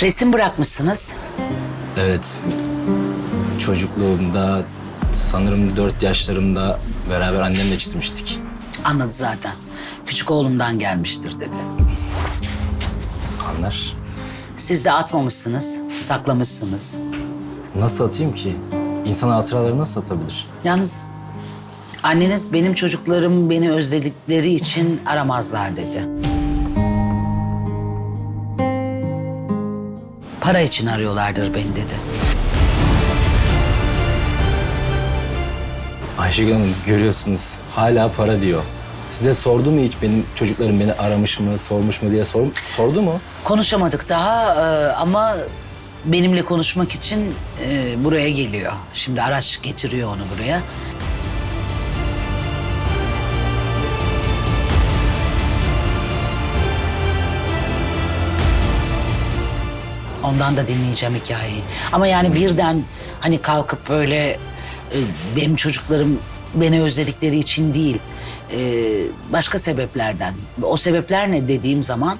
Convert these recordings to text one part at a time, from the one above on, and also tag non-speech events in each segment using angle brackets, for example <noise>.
Resim bırakmışsınız. Evet. Çocukluğumda sanırım dört yaşlarımda beraber annemle çizmiştik. Anladı zaten. Küçük oğlumdan gelmiştir dedi. Anlar. Siz de atmamışsınız, saklamışsınız. Nasıl atayım ki? İnsan hatıraları nasıl atabilir? Yalnız anneniz benim çocuklarım beni özledikleri için aramazlar dedi. Para için arıyorlardır beni dedi. Ayşegül Hanım görüyorsunuz hala para diyor. Size sordu mu hiç benim çocuklarım beni aramış mı, sormuş mu diye sor, sordu mu? Konuşamadık daha e, ama benimle konuşmak için e, buraya geliyor. Şimdi araç getiriyor onu buraya. Ondan da dinleyeceğim hikayeyi. Ama yani birden hani kalkıp böyle e, benim çocuklarım beni özledikleri için değil, e, başka sebeplerden. O sebepler ne dediğim zaman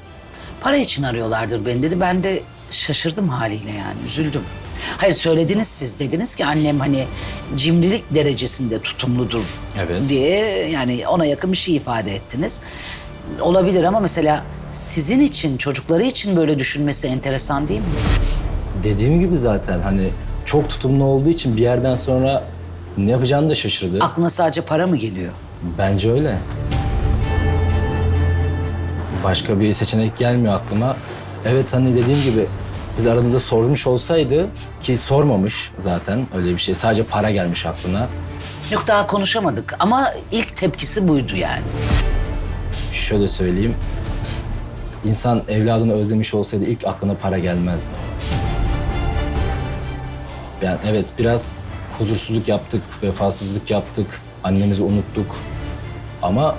para için arıyorlardır beni dedi. Ben de şaşırdım haliyle yani üzüldüm. Hayır söylediniz siz dediniz ki annem hani cimrilik derecesinde tutumludur Evet. diye yani ona yakın bir şey ifade ettiniz. Olabilir ama mesela sizin için çocukları için böyle düşünmesi enteresan değil mi? Dediğim gibi zaten hani çok tutumlu olduğu için bir yerden sonra ne yapacağını da şaşırdı. Aklına sadece para mı geliyor? Bence öyle. Başka bir seçenek gelmiyor aklıma. Evet hani dediğim gibi biz aranızda sormuş olsaydı ki sormamış zaten öyle bir şey. Sadece para gelmiş aklına. Yok daha konuşamadık ama ilk tepkisi buydu yani. Şöyle söyleyeyim. İnsan evladını özlemiş olsaydı ilk aklına para gelmezdi. Yani evet biraz huzursuzluk yaptık, vefasızlık yaptık, annemizi unuttuk. Ama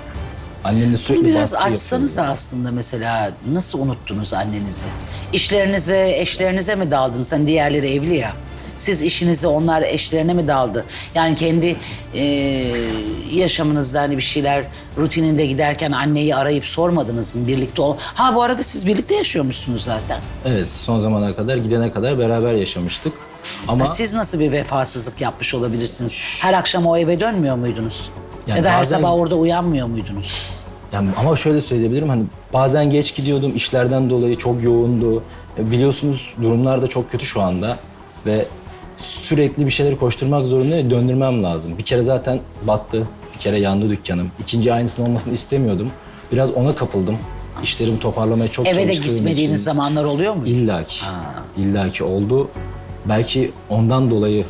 annemle sürekli Bunu biraz baskı açsanız da aslında mesela nasıl unuttunuz annenizi? İşlerinize, eşlerinize mi daldınız? Hani diğerleri evli ya. Siz işinize, onlar eşlerine mi daldı? Yani kendi e, yaşamınızda hani bir şeyler rutininde giderken anneyi arayıp sormadınız mı? Birlikte ol. Ha bu arada siz birlikte yaşıyormuşsunuz zaten. Evet son zamana kadar gidene kadar beraber yaşamıştık. Ama Ha, Siz nasıl bir vefasızlık yapmış olabilirsiniz? Her akşam o eve dönmüyor muydunuz? Yani ya da her bazen- sabah orada uyanmıyor muydunuz? Yani ama şöyle söyleyebilirim hani bazen geç gidiyordum işlerden dolayı çok yoğundu. E, Biliyorsunuz durumlar da çok kötü şu anda ve sürekli bir şeyleri koşturmak zorundayım döndürmem lazım. Bir kere zaten battı, bir kere yandı dükkanım. İkinci aynısının olmasını istemiyordum. Biraz ona kapıldım. İşlerimi toparlamaya çok Eve de çalıştığım gitmediğiniz için. zamanlar oluyor mu? İllaki. illaki oldu. Belki ondan dolayı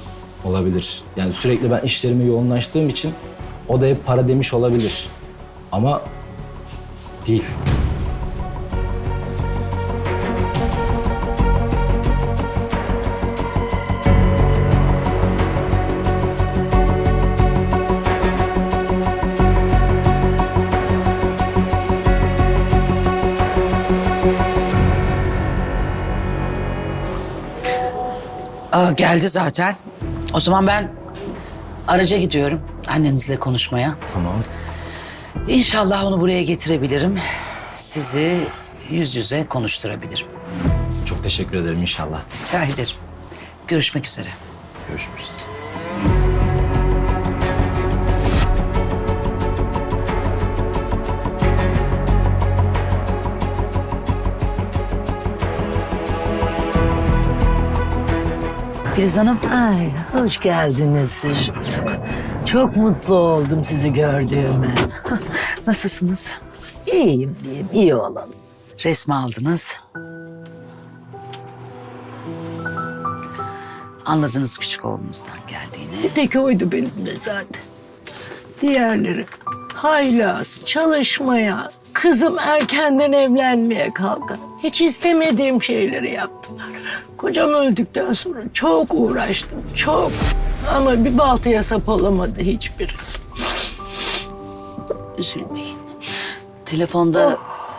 olabilir. Yani sürekli ben işlerime yoğunlaştığım için o da hep para demiş olabilir. Ama değil. Aa, geldi zaten. O zaman ben araca gidiyorum annenizle konuşmaya. Tamam. İnşallah onu buraya getirebilirim. Sizi yüz yüze konuşturabilirim. Çok teşekkür ederim inşallah. Rica ederim. Görüşmek üzere. Görüşürüz. Filiz Hanım. Ay, hoş geldiniz. Çok mutlu oldum sizi gördüğüme. <laughs> Nasılsınız? İyiyim diyeyim, iyi olalım. Resmi aldınız. Anladınız küçük oğlunuzdan geldiğini. Bir tek oydu benimle zaten. Diğerleri haylaz, çalışmaya, kızım erkenden evlenmeye kalkan. Hiç istemediğim şeyleri yaptılar. Kocam öldükten sonra çok uğraştım, çok. Ama bir baltaya sap olamadı hiçbir. Üzülmeyin. Telefonda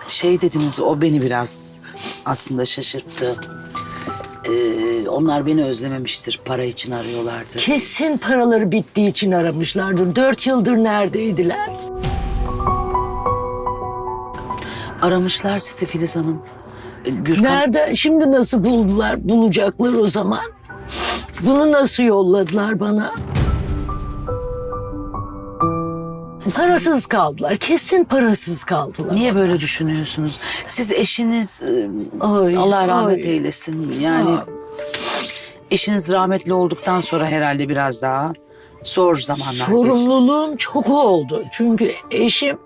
şey dediniz o beni biraz aslında şaşırttı. Ee, onlar beni özlememiştir. Para için arıyorlardı. Kesin paraları bittiği için aramışlardır. Dört yıldır neredeydiler? Aramışlar sizi Filiz Hanım. Gürkan Nerede? Şimdi nasıl buldular? Bulacaklar o zaman. Bunu nasıl yolladılar bana? Parasız kaldılar. Kesin parasız kaldılar. niye böyle düşünüyorsunuz? Siz eşiniz e, Ay, Allah rahmet ay. eylesin. Yani eşiniz rahmetli olduktan sonra herhalde biraz daha zor zamanlar geçti. Sorumluluğum çok oldu. Çünkü eşim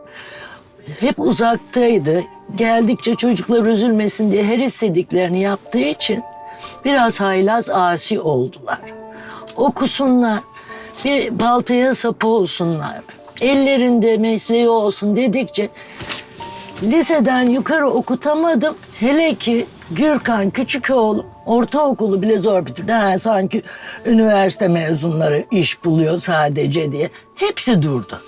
hep uzaktaydı. Geldikçe çocuklar üzülmesin diye her istediklerini yaptığı için biraz haylaz asi oldular. Okusunlar, bir baltaya sapı olsunlar. Ellerinde mesleği olsun dedikçe liseden yukarı okutamadım. Hele ki Gürkan küçük oğlum ortaokulu bile zor bitirdi. Ha, sanki üniversite mezunları iş buluyor sadece diye. Hepsi durdu.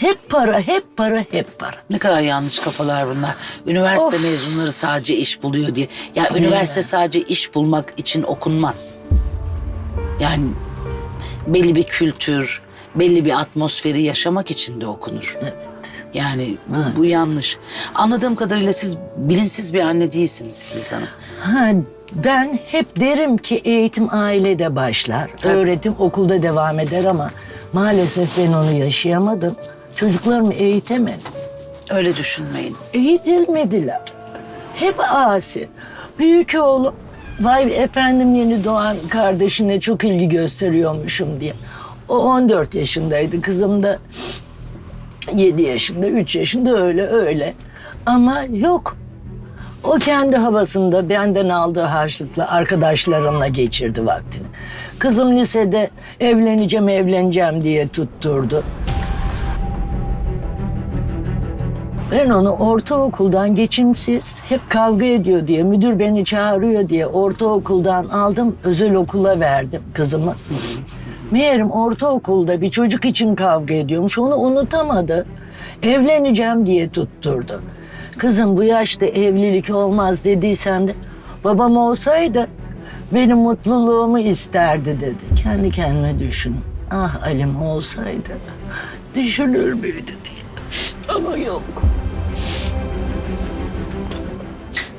Hep para, hep para, hep para. Ne kadar yanlış kafalar bunlar. Üniversite Of. mezunları sadece iş buluyor diye. Ya üniversite sadece iş bulmak için okunmaz. Yani belli bir kültür, belli bir atmosferi yaşamak için de okunur. Yani bu, bu yanlış. Anladığım kadarıyla siz bilinçsiz bir anne değilsiniz Filiz Hanım. Ha, ben hep derim ki eğitim ailede başlar. Öğretim okulda devam eder ama maalesef ben onu yaşayamadım. Çocuklarımı eğitemedim. Öyle düşünmeyin. eğitilmediler. Hep asi. Büyük oğlum vay efendim yeni doğan kardeşine çok ilgi gösteriyormuşum diye. O 14 yaşındaydı. Kızım da 7 yaşında, 3 yaşında öyle öyle. Ama yok. O kendi havasında benden aldığı harçlıkla arkadaşlarınla geçirdi vaktini. Kızım lisede evleneceğim evleneceğim diye tutturdu. Ben onu ortaokuldan geçimsiz hep kavga ediyor diye müdür beni çağırıyor diye ortaokuldan aldım özel okula verdim kızımı. Meğerim ortaokulda bir çocuk için kavga ediyormuş onu unutamadı. Evleneceğim diye tutturdu. Kızım bu yaşta evlilik olmaz dediysem de babam olsaydı benim mutluluğumu isterdi dedi. Kendi kendime düşün. Ah Alim olsaydı düşünür müydü diye. Ama yok.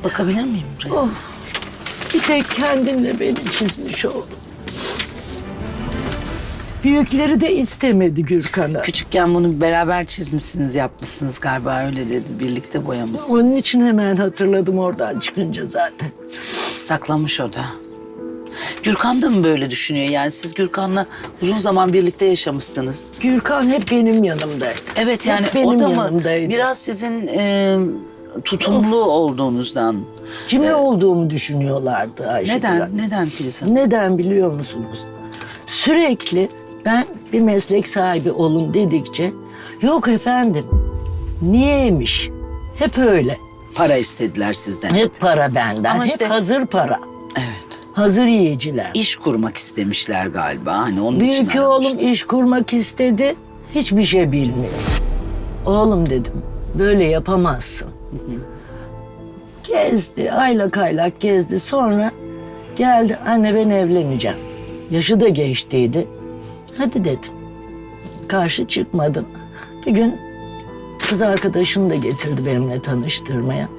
Bakabilir miyim resim? Of. Bir tek kendinle beni çizmiş oldun. Büyükleri de istemedi Gürkan'a. Küçükken bunu beraber çizmişsiniz, yapmışsınız galiba öyle dedi. Birlikte boyamışsınız. Onun için hemen hatırladım oradan çıkınca zaten. Saklamış o da. Gürkan da mı böyle düşünüyor? Yani siz Gürkan'la uzun zaman birlikte yaşamışsınız. Gürkan hep benim yanımdaydı. Evet Hep yani benim o da mı yanımdaydı. biraz sizin e, tutumlu olduğunuzdan. Cimri olduğumu düşünüyorlardı Ayşe Neden? Neden Filiz Hanım? Neden biliyor musunuz? Sürekli ben bir meslek sahibi olun dedikçe yok efendim niyeymiş? Hep öyle. Para istediler sizden. Hep para benden. Ama hep işte- hazır para. Evet. Hazır yiyiciler. İş kurmak istemişler galiba. Hani onun için Büyük aramışlar. oğlum iş kurmak istedi. Hiçbir şey bilmiyor. Oğlum dedim böyle yapamazsın. Gezdi aylak aylak gezdi. Sonra geldi anne ben evleneceğim. Yaşı da geçtiydi. Hadi dedim. Karşı çıkmadım. Bir gün kız arkadaşını da getirdi benimle tanıştırmaya.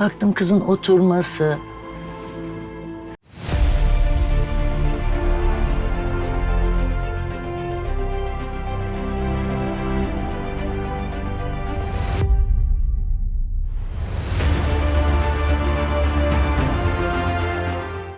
Baktım kızın oturması,